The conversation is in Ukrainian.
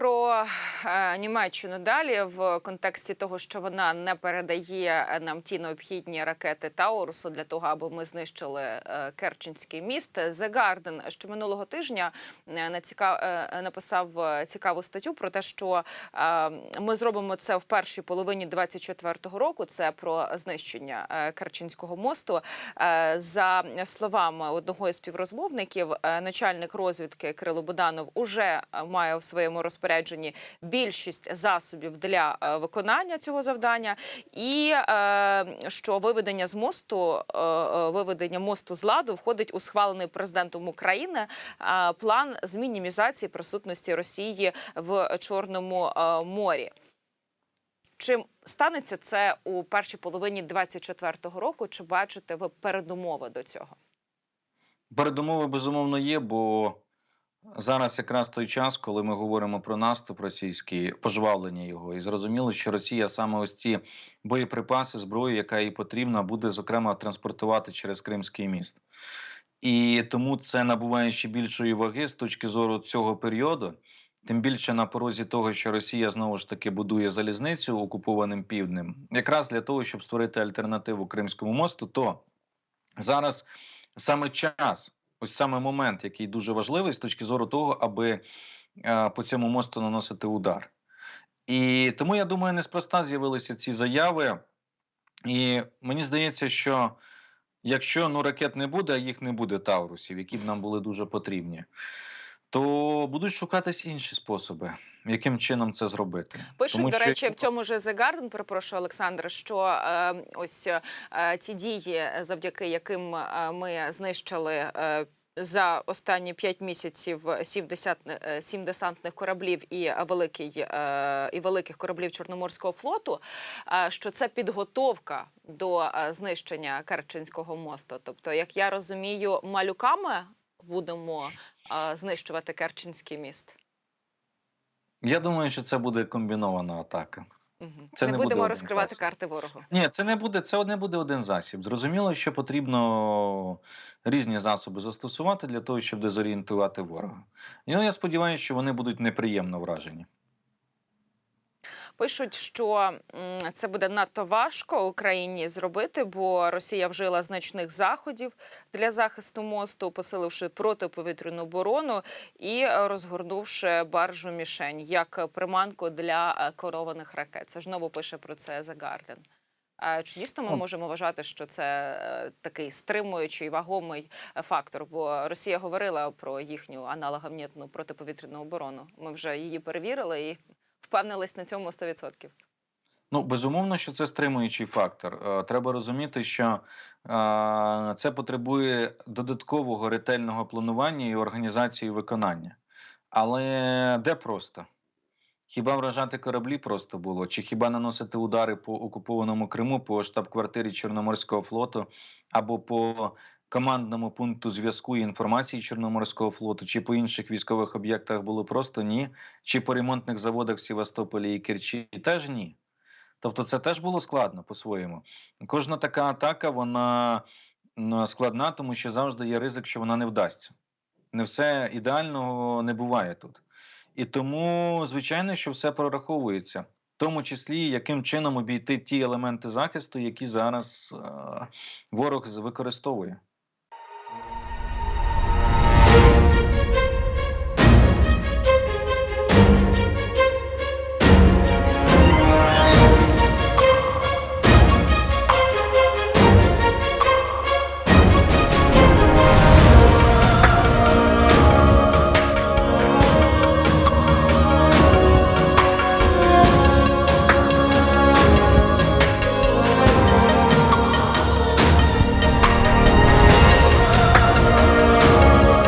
про е, Німеччину далі в контексті того, що вона не передає нам ті необхідні ракети Таурусу для того, аби ми знищили е, Керченський міст. The Guardian, що минулого тижня е, написав цікаву статтю про те, що ми зробимо це в першій половині 24-го року. Це про знищення Керченського мосту. За словами одного із співрозмовників, начальник розвідки Кирило Буданов уже має в своєму розпорядженні більшість засобів для е, виконання цього завдання, і е, що виведення з мосту, е, виведення мосту з ладу входить у схвалений президентом України план з мінімізації присутності Росії в Чорному морі. Чи станеться це у першій половині 24-го року? Чи бачите ви передумови до цього? Передумови безумовно є, бо зараз якраз той час, коли ми говоримо про наступ російський, пожвавлення його, і зрозуміло, що Росія саме ось ці боєприпаси, зброю, яка їй потрібна, буде зокрема транспортувати через Кримський міст. І тому це набуває ще більшої ваги з точки зору цього періоду. Тим більше на порозі того, що Росія знову ж таки будує залізницю окупованим півднем, якраз для того, щоб створити альтернативу Кримському мосту, то зараз саме час, ось саме момент, який дуже важливий з точки зору того, аби е, по цьому мосту наносити удар. І тому я думаю, неспроста з'явилися ці заяви. І мені здається, що якщо ну ракет не буде, а їх не буде Таурусів, які б нам були дуже потрібні, то будуть шукатись інші способи, яким чином це зробити. Пишуть, Тому до що- речі, в цьому ж The Guardian, перепрошую, Олександр, що е, ось е, ті дії, завдяки яким е, ми знищили. Е, за останні п'ять місяців сім, десятни- е, сім десантних кораблів і великий е, і великих кораблів Чорноморського флоту. Що це підготовка до знищення Керченського мосту. Тобто, як я розумію, малюками будемо знищувати Керченський міст. Я думаю, що це буде комбінована атака. Угу. Це не не будемо буде розкривати засіб. карти ворогу. Ні, це не буде, це не буде один засіб. Зрозуміло, що потрібно різні засоби застосувати для того, щоб дезорієнтувати ворога. І ну, я сподіваюся, що вони будуть неприємно вражені. Пишуть, що це буде надто важко Україні зробити, бо Росія вжила значних заходів для захисту мосту, посиливши протиповітряну оборону і розгорнувши баржу мішень як приманку для е, керованих ракет. Це ж знову пише про це The Guardian. Чи дійсно ми можемо вважати, що це е, такий стримуючий вагомий е, фактор? Бо Росія говорила про їхню аналогамнітну протиповітряну оборону. Ми вже її перевірили і впевнились на цьому 100%. Ну, безумовно, що це стримуючий фактор. Е, Треба розуміти, що е, це потребує додаткового ретельного планування і організації виконання. Але де просто? Хіба вражати кораблі просто було? Чи хіба наносити удари по окупованому Криму, по штаб-квартирі Чорноморського флоту або по командному пункту зв'язку і інформації Чорноморського флоту, чи по інших військових об'єктах було просто ні? Чи по ремонтних заводах в Севастополі і Керчі теж ні? Тобто це теж було складно по-своєму. Кожна така атака, вона складна, тому що завжди є ризик, що вона не вдасться. Не все ідеального не буває тут. І тому, звичайно, що все прораховується, в тому числі, яким чином обійти ті елементи захисту, які зараз е, ворог використовує.